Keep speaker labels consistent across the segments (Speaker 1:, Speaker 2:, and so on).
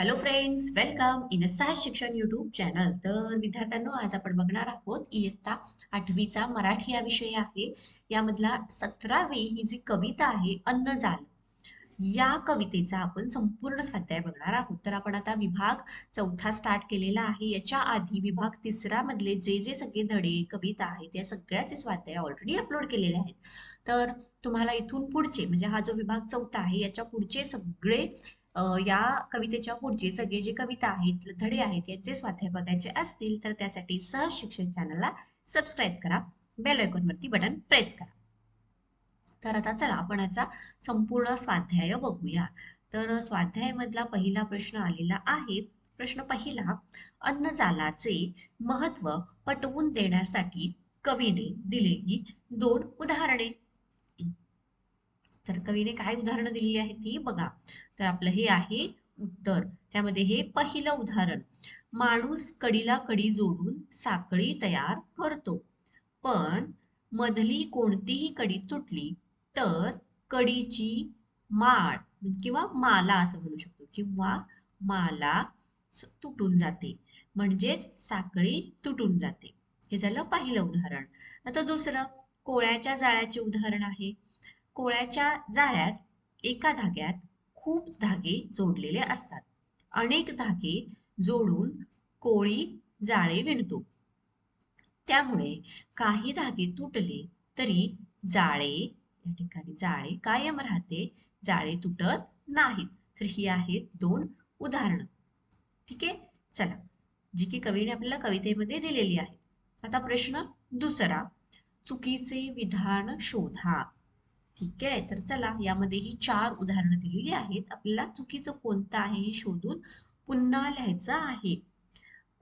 Speaker 1: Hello friends welcome in साहस शिक्षण YouTube channel तर विद्यार्थ्यांनो आज आपण बघणार आहोत इयत्ता आठवीचा मराठी या विषय आहे. यामधला सतरावी ही जी कविता आहे अन्नजाल या कवितेचा आपण संपूर्ण स्वाध्याय बघणार आहोत. तर आपण आता विभाग चौथा स्टार्ट केलेला आहे. याच्या आधी विभाग तिसरा मधले जे जे सगळे धडे कविता आहेत या सगळ्याचे स्वाध्याय ऑलरेडी अपलोड केलेले आहेत. तर तुम्हाला इथून पुढचे म्हणजे हा जो विभाग चौथा आहे याच्या पुढचे सगळे या कवितेच्या पुढचे सगळे जे कविता आहेत धडे आहेत याचे स्वाध्याय बघायचे असतील तर त्यासाठी सहज शिक्षण चॅनलला सबस्क्राईब करा बेल वरती बटन प्रेस करा. तर आता चला आपण याचा संपूर्ण स्वाध्याय बघूया. तर स्वाध्यायामधला पहिला प्रश्न आलेला आहे. प्रश्न पहिला अन्नजालाचे महत्त्व पटवून देण्यासाठी कवीने दिलेली दोन उदाहरणे. तर कवीने काय उदाहरणं दिलेली आहेत ती बघा. तर आपलं हे आहे उत्तर. त्यामध्ये हे पहिलं उदाहरण. माणूस कडीला कडी जोडून साखळी तयार करतो. पण मधली कोणतीही कडी तुटली तर कडीची माळ किंवा माला असं म्हणू शकतो. किंवा माला तुटून जाते. म्हणजेच साखळी तुटून जाते. हे झालं पहिलं उदाहरण. आता दुसरं कोळ्याच्या जाळ्याचे उदाहरण आहे. कोळ्याच्या जाळ्यात एका धाग्यात खूप धागे जोडलेले असतात. अनेक धागे जोडून कोळी जाळे विणतो. त्यामुळे काही धागे तुटले तरी जाळे या ठिकाणी जाळे कायम राहते जाळे तुटत नाहीत. तर ही आहेत दोन उदाहरणं. ठीक आहे? चला. जी की कवीने आपल्याला कवितेमध्ये दिलेली आहे. आता प्रश्न दुसरा. चुकीचे विधान शोधा. ठीक आहे? तर चला यामध्ये ही चार उदाहरणं दिलेली आहेत. आपल्याला चुकीचं कोणतं आहे हे शोधून पुन्हा लिहायचं आहे.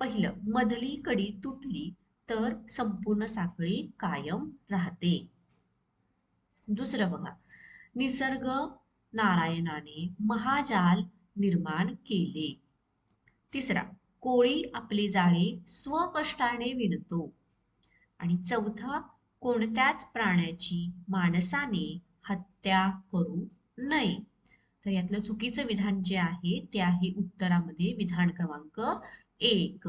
Speaker 1: पहिलं मधली कडी तुटली तर संपूर्ण साखळी कायम राहते. दुसरं बघा निसर्ग नारायणाने महाजाल निर्माण केले. तिसरा कोळी आपले जाळे स्वकष्टाने विणतो. आणि चौथा कोणत्याच प्राण्याची माणसाने हत्या करू नये. तर यातलं चुकीचं विधान जे आहे ते आहे उत्तरामध्ये विधान क्रमांक एक.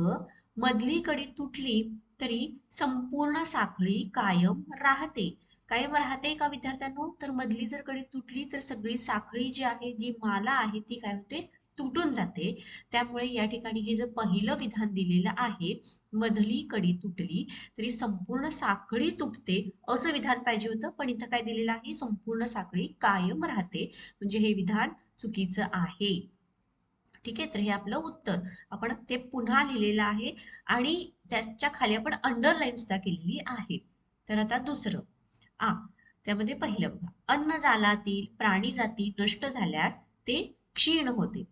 Speaker 1: मधली कडी तुटली तरी संपूर्ण साखळी कायम राहते. कायम राहते का विद्यार्थ्यांनो? तर मधली जर कडी तुटली तर सगळी साखळी जी आहे जी माला आहे ती काय होते? तुटून जाते. त्यामुळे या ठिकाणी हे जे पहिलं विधान दिलेलं आहे मधली कडी तुटली तरी संपूर्ण साखळी तुटते असं विधान पाहिजे होतं. पण इथं काय दिलेलं आहे? संपूर्ण साखळी कायम राहते. म्हणजे हे विधान चुकीचं आहे. ठीक आहे? तर हे आपलं उत्तर. आपण ते पुन्हा लिहिलेलं आहे आणि त्याच्याखाली आपण अंडरलाईन सुद्धा केलेली आहे. तर आता दुसरं. आ त्यामध्ये पहिलं बघा. अन्नजालातील प्राणी जाती नष्ट झाल्यास ते क्षीण होते.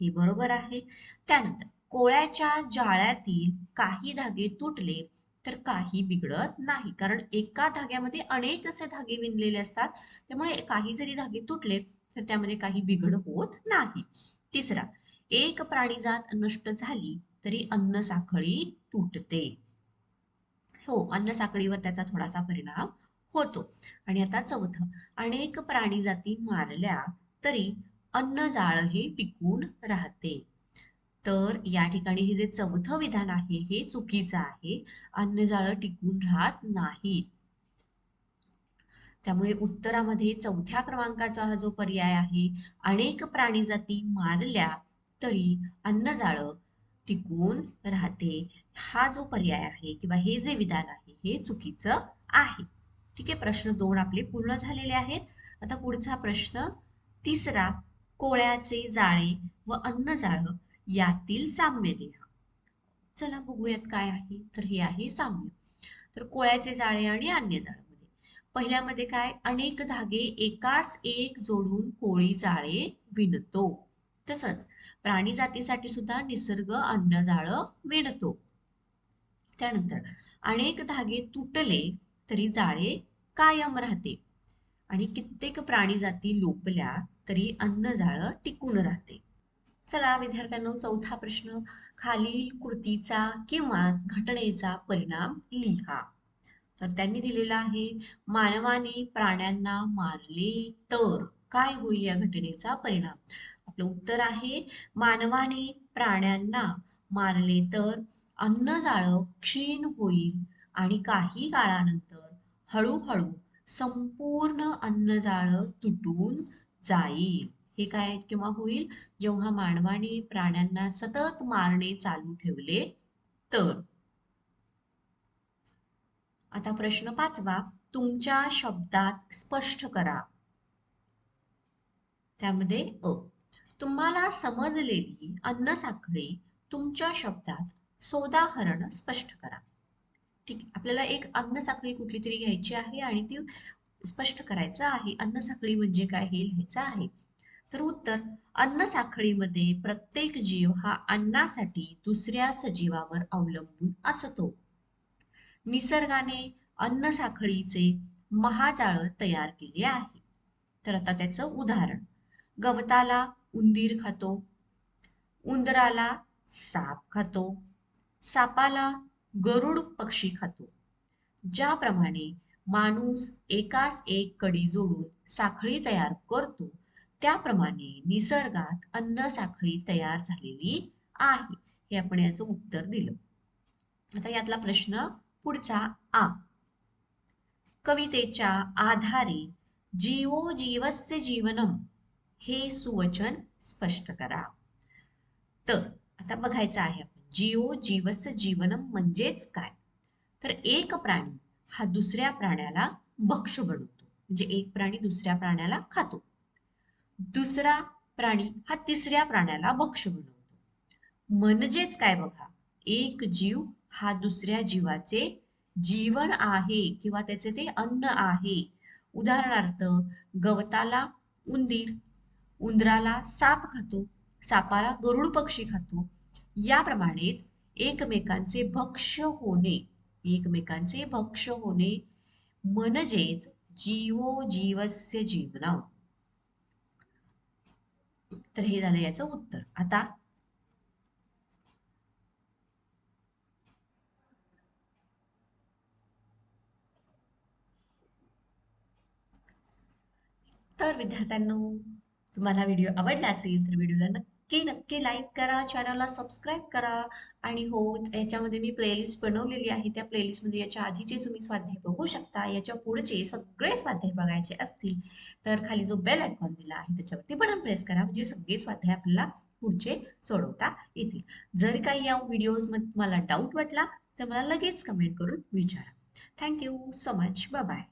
Speaker 1: हे बरोबर आहे. त्यानंतर कोळ्याच्या जाळ्यातील काही धागे तुटले तर काही बिघडत नाही. कारण एका धाग्यामध्ये अनेक असे धागे विणलेले असतात. त्यामुळे काही जरी धागे तुटले तर त्यामध्ये काही बिघड होत नाही. तिसरा एक प्राणीजात नष्ट झाली तरी अन्न साखळी तुटते. हो अन्न साखळीवर त्याचा थोडासा परिणाम होतो. आणि आता चौथं अनेक प्राणी जाती मारल्या तरी अन्न जाळ हे टिकून राहते. तर या ठिकाणी हे जे चौथं विधान आहे हे चुकीचं आहे. अन्नजाळ टिकून राहत नाहीत. त्यामुळे उत्तरामध्ये चौथ्या क्रमांकाचा हा जो पर्याय आहे अनेक प्राणी जाती मारल्या तरी अन्नजाळ टिकून राहते. हा जो पर्याय आहे किंवा हे जे विधान आहे हे चुकीचं आहे. ठीक आहे प्रश्न दोन आपले पूर्ण झालेले आहेत. आता पुढचा प्रश्न तिसरा. कोळ्याचे जाळे व अन्नजाळ यातील साम्य लिहा चला बघूयात काय आहे. तर हे आहे साम्य. तर कोळ्याचे जाळे आणि अन्य जाळामध्ये. पहिल्यामध्ये काय? अनेक धागे एकास एक जोडून कोळी जाळे विणतो. तसंच प्राणी जातीसाठी सुद्धा निसर्ग अन्न जाळ विणतो. त्यानंतर अनेक धागे तुटले तरी जाळे कायम राहते. आणि कित्येक प्राणी जाती लोपल्या तरी अन्न जाळ टिकून राहते. चला विद्यार्थ्यांनो चौथा प्रश्न. खालील कृतीचा किंवा घटनेचा परिणाम लिहा. तर त्यांनी दिलेला आहे मानवाने प्राण्यांना मारले तर काय होईल या घटनेचा परिणाम? आपलं उत्तर आहे मानवाने प्राण्यांना मारले तर अन्न जाळं क्षीण होईल आणि काही काळानंतर हळूहळू संपूर्ण अन्नजाळं तुटून जाईल. हे काय किंवा होईल? जेव्हा मानवाने प्राण्यांना सतत मारणे चालू ठेवले तर. आता प्रश्न पाचवा तुमच्या शब्दात स्पष्ट करा. त्यामध्ये अ. तुम्हाला समजलेली अन्न साखळी तुमच्या शब्दात सोदाहरण स्पष्ट करा. ठीक आपल्याला एक अन्न साखळी कुठली तरी घ्यायची आहे आणि ती स्पष्ट करायचं आहे. अन्न साखळी म्हणजे काय हे लिहायचं आहे. तर उत्तर अन्न साखळीमध्ये प्रत्येक जीव हा अन्नासाठी दुसऱ्या सजीवावर अवलंबून असतो. निसर्गाने अन्न साखळीचे महाजाळ तयार केले आहे. तर आता त्याचं उदाहरण. गवताला उंदीर खातो. उंदराला साप खातो. सापाला गरुड पक्षी खातो. ज्याप्रमाणे माणूस एकास एक कडी जोडून साखळी तयार करतो त्याप्रमाणे निसर्गात अन्न साखळी तयार झालेली आहे. हे आपण याचं उत्तर दिलं. आता यातला प्रश्न पुढचा आ. कवितेच्या आधारे जीवो जीवस्य जीवनम हे सुवचन स्पष्ट करा. तर आता बघायचं आहे. आपण जीवो जीवस जीवनम म्हणजेच काय? तर एक प्राणी हा दुसऱ्या प्राण्याला भक्ष बनवतो. म्हणजे एक प्राणी दुसऱ्या प्राण्याला खातो. दुसरा प्राणी हा तिसऱ्या प्राण्याला भक्ष बनवतो. म्हणजेच काय बघा? एक जीव हा दुसऱ्या जीवाचे जीवन आहे किंवा त्याचे ते अन्न आहे. उदाहरणार्थ गवताला उंदीर उंदराला साप खातो सापाला गरुड पक्षी खातो याप्रमाणेच एकमेकांचे भक्ष्य होणे एकमेकांचे भक्ष्य होणे म्हणजेच जीवो जीवस्य जीवन तर हे झालं याचं उत्तर. आता तर विद्यार्थ्यांनो तुम्हाला व्हिडिओ आवडला असेल तर व्हिडिओला नक्की नक्की नक्की लाईक करा चॅनलला सबस्क्राईब करा. आणि हो याच्यामध्ये मी प्लेलिस्ट बनवलेली आहे. त्या प्लेलिस्टमध्ये याच्या आधीचे तुम्ही स्वाध्याय बघू शकता. याच्या पुढचे सगळे स्वाध्याय बघायचे असतील तर खाली जो बेल आयकॉन दिला आहे त्याच्यावरती बटन प्रेस करा. म्हणजे सगळे स्वाध्याय आपल्याला पुढचे सोडवता येतील. जर काही या व्हिडिओजमध्ये तुम्हाला डाऊट वाटला तर मला लगेच कमेंट करून विचारा. Thank you so much bye